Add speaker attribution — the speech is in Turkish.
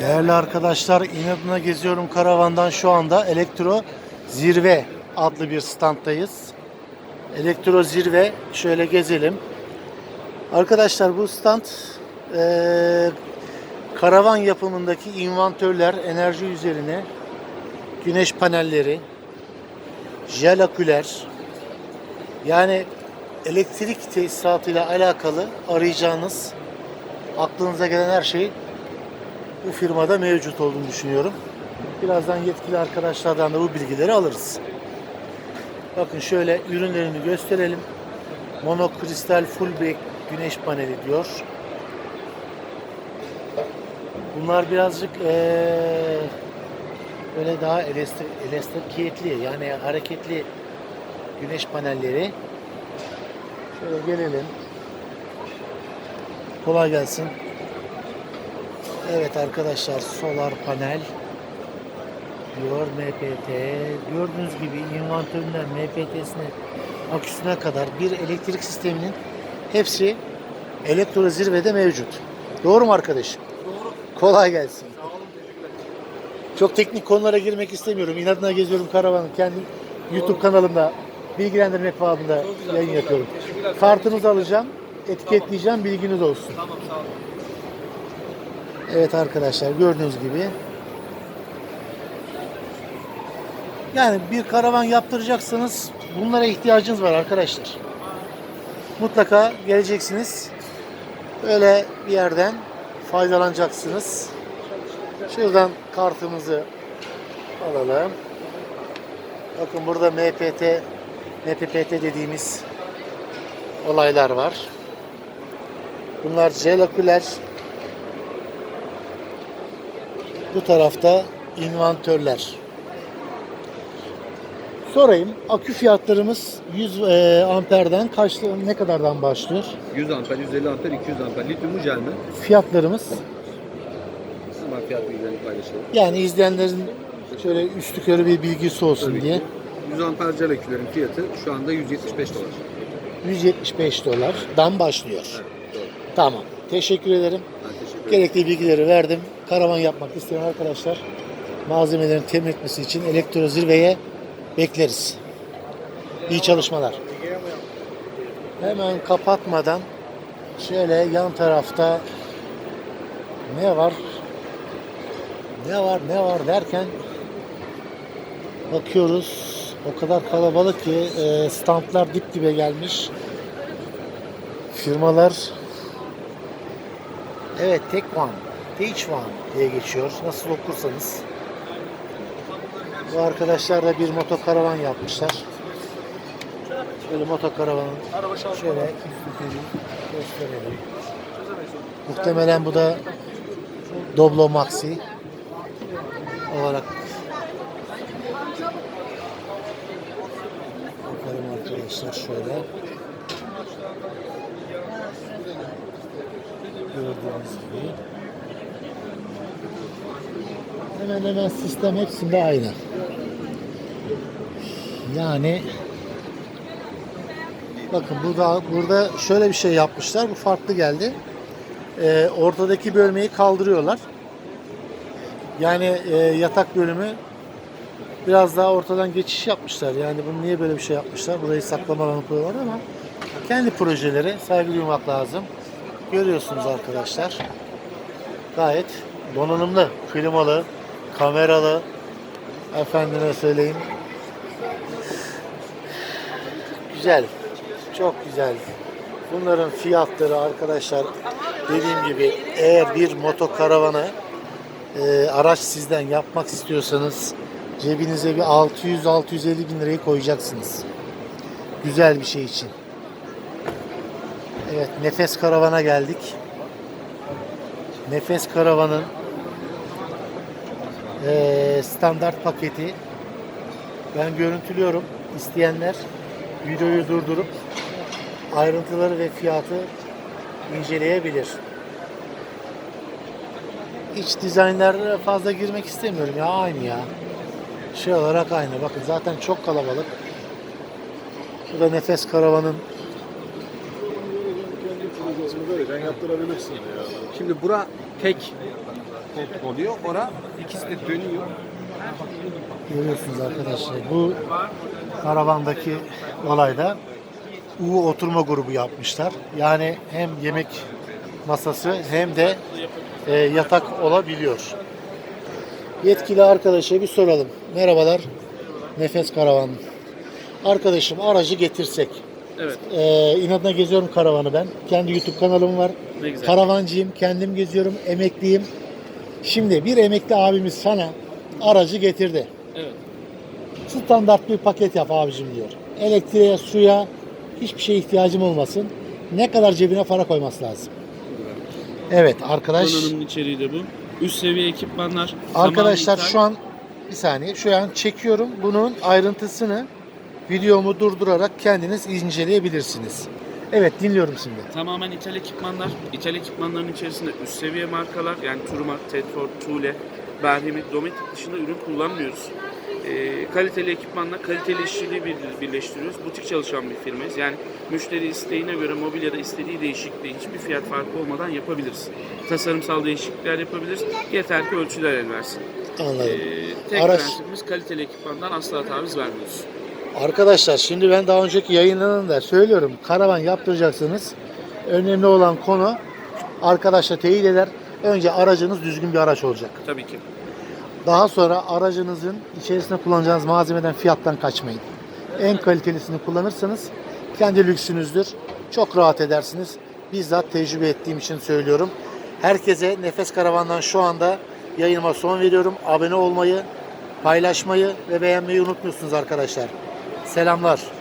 Speaker 1: Değerli arkadaşlar inadına geziyorum karavandan şu anda Elektro Zirve adlı bir standdayız. Elektro Zirve şöyle gezelim. Arkadaşlar bu stand eee, karavan yapımındaki inventörler, enerji üzerine güneş panelleri, jel aküler yani elektrik tesisatıyla alakalı arayacağınız aklınıza gelen her şey bu firmada mevcut olduğunu düşünüyorum. Birazdan yetkili arkadaşlardan da bu bilgileri alırız. Bakın şöyle ürünlerini gösterelim. Monokristal full back güneş paneli diyor. Bunlar birazcık eee böyle daha elastik, elastikiyetli yani hareketli güneş panelleri. Şöyle gelelim. Kolay gelsin. Evet arkadaşlar solar panel diyor MPT. Gördüğünüz gibi inventöründen MPT'sine aküsüne kadar bir elektrik sisteminin hepsi elektro zirvede mevcut. Doğru mu arkadaşım?
Speaker 2: Doğru.
Speaker 1: Kolay gelsin.
Speaker 2: Sağ olun.
Speaker 1: Çok teknik konulara girmek istemiyorum. İnadına geziyorum karavanı. Kendim YouTube kanalımda bilgilendirmek babında yayın yapıyorum. Kartınızı alacağım. Etiketleyeceğim. Bilginiz olsun.
Speaker 2: Tamam sağ olun.
Speaker 1: Evet arkadaşlar gördüğünüz gibi. Yani bir karavan yaptıracaksanız bunlara ihtiyacınız var arkadaşlar. Mutlaka geleceksiniz. Böyle bir yerden faydalanacaksınız. Şuradan kartımızı alalım. Bakın burada MPT, MPPT dediğimiz olaylar var. Bunlar jel Bu tarafta inventörler. Sorayım. Akü fiyatlarımız 100 e, amperden kaç ne kadardan başlıyor?
Speaker 3: 100 amper, 150 amper, 200 amper. Lityumu jel mi?
Speaker 1: Fiyatlarımız
Speaker 3: Hemen fiyat bilgilerini paylaşalım.
Speaker 1: yani izleyenlerin şöyle üstü körü bir bilgisi olsun
Speaker 3: Tabii
Speaker 1: diye
Speaker 3: ki. 100 amper jel akülerin fiyatı şu anda 175 dolar.
Speaker 1: 175 dolardan başlıyor.
Speaker 3: Evet, doğru.
Speaker 1: Tamam. Teşekkür ederim.
Speaker 3: Ben teşekkür ederim.
Speaker 1: Gerekli bilgileri verdim. Karavan yapmak isteyen arkadaşlar malzemelerin temin etmesi için elektro zirveye bekleriz. İyi çalışmalar. Hemen kapatmadan şöyle yan tarafta ne var? Ne var ne var derken bakıyoruz. O kadar kalabalık ki e, standlar dip dibe gelmiş. Firmalar Evet, Tek One diye geçiyor. Nasıl okursanız. Bu arkadaşlar da bir motokaravan yapmışlar. Şöyle motokaravanın şöyle gösterelim. Muhtemelen bu da Doblo Maxi olarak bakalım arkadaşlar şöyle. Gördüğünüz gibi. Hemen hemen sistem hepsinde aynı. Yani bakın burada burada şöyle bir şey yapmışlar. Bu farklı geldi. Ee, ortadaki bölmeyi kaldırıyorlar. Yani e, yatak bölümü biraz daha ortadan geçiş yapmışlar. Yani bunu niye böyle bir şey yapmışlar? Burayı saklama alanı koyuyorlar ama kendi projeleri saygı duymak lazım. Görüyorsunuz arkadaşlar. Gayet donanımlı, klimalı, kameralı. Efendime söyleyeyim. Güzel. Çok güzel. Bunların fiyatları arkadaşlar dediğim gibi eğer bir motokaravanı e, araç sizden yapmak istiyorsanız cebinize bir 600-650 bin lirayı koyacaksınız. Güzel bir şey için. Evet, Nefes Karavan'a geldik. Nefes Karavan'ın eee, standart paketi. Ben görüntülüyorum. İsteyenler videoyu durdurup ayrıntıları ve fiyatı inceleyebilir. İç dizaynlara fazla girmek istemiyorum ya aynı ya. Şey olarak aynı. Bakın zaten çok kalabalık. Bu da Nefes Karavan'ın
Speaker 4: vereceksin, yaptırabilirsin ya.
Speaker 3: Şimdi bura tek koltuk oluyor. Ora ikisi de dönüyor.
Speaker 1: Görüyorsunuz arkadaşlar bu karavandaki olayda U oturma grubu yapmışlar. Yani hem yemek masası hem de e, yatak olabiliyor. Yetkili arkadaşa bir soralım. Merhabalar. Nefes Karavan. Arkadaşım aracı getirsek.
Speaker 2: Evet.
Speaker 1: E, inadına geziyorum karavanı ben. Kendi YouTube kanalım var.
Speaker 2: Ne güzel.
Speaker 1: Karavancıyım. Kendim geziyorum. Emekliyim. Şimdi bir emekli abimiz sana aracı getirdi.
Speaker 2: Evet.
Speaker 1: Standart bir paket yap abicim diyor. Elektriğe, suya hiçbir şeye ihtiyacım olmasın. Ne kadar cebine para koyması lazım. Evet arkadaş.
Speaker 2: Donanımın içeriği de bu. Üst seviye ekipmanlar.
Speaker 1: Arkadaşlar şu an bir saniye şu an çekiyorum. Bunun ayrıntısını videomu durdurarak kendiniz inceleyebilirsiniz. Evet dinliyorum şimdi.
Speaker 2: Tamamen ithal ekipmanlar. İthal ekipmanların içerisinde üst seviye markalar yani Turma, Tedford, Thule, Berhemit, Dometic dışında ürün kullanmıyoruz. Ee, kaliteli ekipmanla kaliteli işçiliği bir- birleştiriyoruz. Butik çalışan bir firmayız. Yani müşteri isteğine göre mobilyada istediği değişikliği hiçbir fiyat farkı olmadan yapabiliriz. Tasarımsal değişiklikler yapabiliriz. Yeter ki ölçüler el versin.
Speaker 1: Anladım.
Speaker 2: Ee, tek
Speaker 1: Araç-
Speaker 2: prensibimiz kaliteli ekipmandan asla taviz vermiyoruz.
Speaker 1: Arkadaşlar şimdi ben daha önceki yayınlarında söylüyorum. Karavan yaptıracaksınız. Önemli olan konu arkadaşla teyit eder. Önce aracınız düzgün bir araç olacak.
Speaker 2: Tabii ki.
Speaker 1: Daha sonra aracınızın içerisinde kullanacağınız malzemeden fiyattan kaçmayın. En kalitelisini kullanırsanız kendi lüksünüzdür. Çok rahat edersiniz. Bizzat tecrübe ettiğim için söylüyorum. Herkese Nefes Karavan'dan şu anda yayınıma son veriyorum. Abone olmayı, paylaşmayı ve beğenmeyi unutmuyorsunuz arkadaşlar. Selamlar.